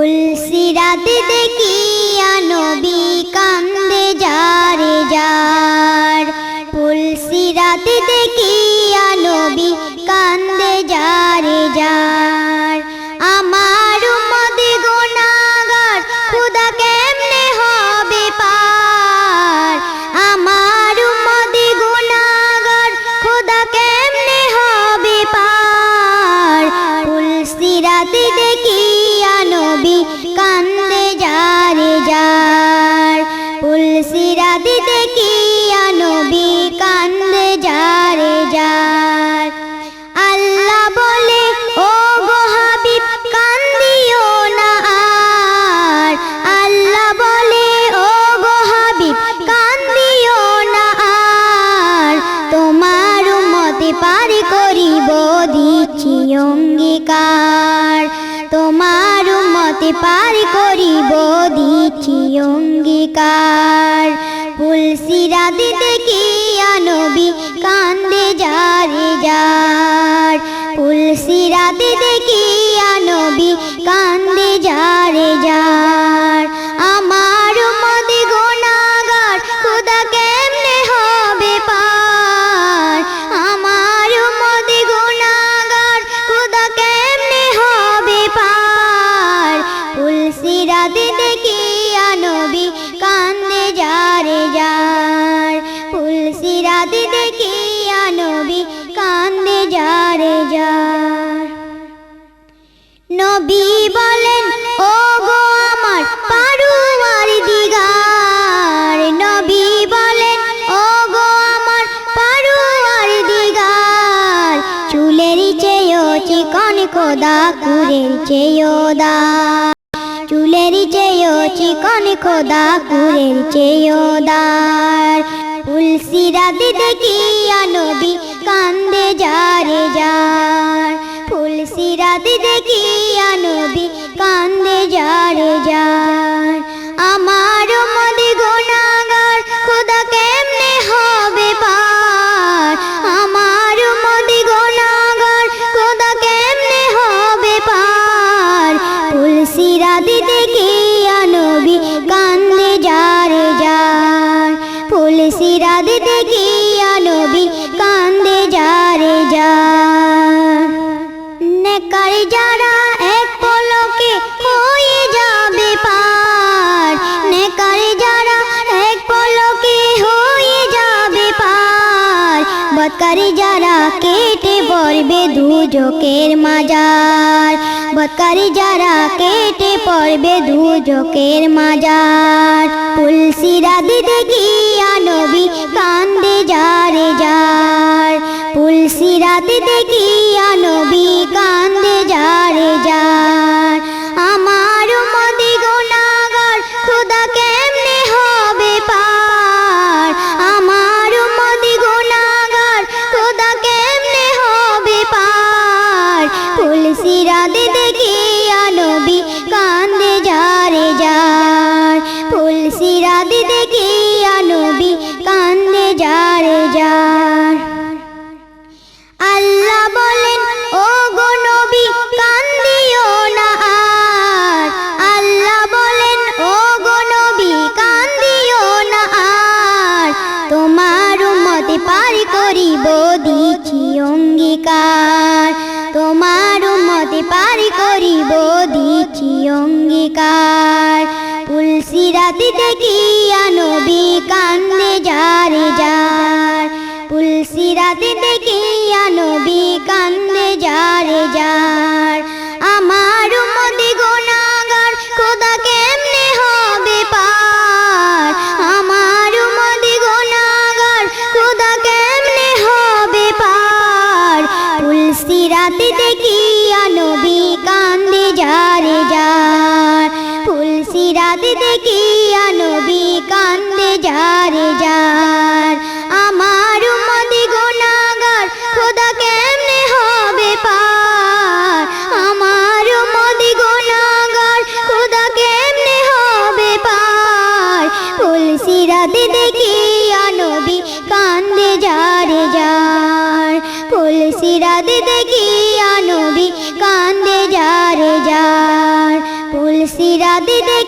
তুলসী রাতে দেখিয়া রাতে দেখিয়া নবী কান্দে যারে যার। তুলসী রাতে দেখিয়া নবী কান্দে যারে যার। আল্লাহ বলে ও কান্দিও না আর। আল্লাহ বলে ও কান্দিও না আর। তোমার মতে পারে করিব দিচ্ছি অঙ্গীকার। তোমার মতে পার করিব দিচ্ছি অঙ্গীকার। তুলসী রাতে কি নবী রাতে দেখিয়া নবী কান্দে যারে যার। নবী বলেন ও গো আমার পারুয়ার দিগার। নবী বলেন ও গো আমার পারুয়ার দিগার। চুলের চেয়েও চিকন খোদা কুরের চেয়েও দা চুলের চেয়েও চিকন খোদা কুরের চেয়েও দার। তুলসী রাতে দেখিয়া নবী কান্দে যারে যার। তুলসী রাতে দেখিয়া নবী তুলসী রাতে দেখিয়া নবী কান্দে যারে যার নেকার যারা এক পলকে হয়ে যাবে পার নেকার যারা এক পলকে হয়ে যাবে পার বৎকারী যারা কেটে পড়বে দুজকের মাজার বৎকারী যারা কেটে পড়বে দুজকের মাজার তুলসী রাধে দেখিয়া নবী কান্দে যারে যার। তুলসী রাতে দেখিয়া নবী কান্দে অঙ্গীকার তুলসী রাতে দেখিয়া নবী কান্দে যারে যার। তুলসী মিলাতে দেখিয়া নবী কান্দে যার যার ফুল সিরাতে দেখিয়া নবী কান্দে যার যার ফুল সিরাতে দেখি